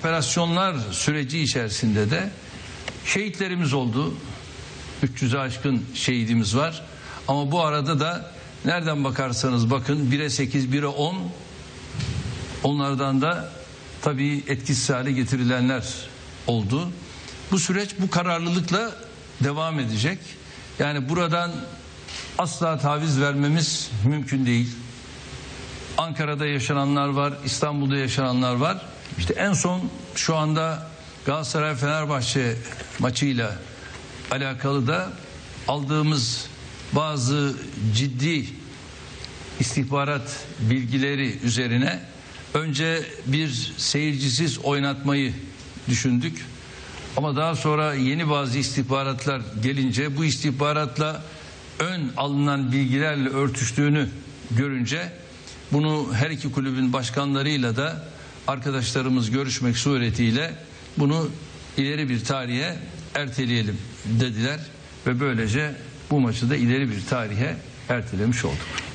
Operasyonlar süreci içerisinde de şehitlerimiz oldu. 300'e aşkın şehidimiz var. Ama bu arada da nereden bakarsanız bakın 1'e 8, 1'e 10 onlardan da tabii etkisiz hale getirilenler oldu. Bu süreç bu kararlılıkla devam edecek. Yani buradan asla taviz vermemiz mümkün değil. Ankara'da yaşananlar var, İstanbul'da yaşananlar var. İşte en son şu anda Galatasaray Fenerbahçe maçıyla alakalı da aldığımız bazı ciddi istihbarat bilgileri üzerine önce bir seyircisiz oynatmayı düşündük. Ama daha sonra yeni bazı istihbaratlar gelince bu istihbaratla ön alınan bilgilerle örtüştüğünü görünce bunu her iki kulübün başkanlarıyla da arkadaşlarımız görüşmek suretiyle bunu ileri bir tarihe erteleyelim dediler ve böylece bu maçı da ileri bir tarihe ertelemiş olduk.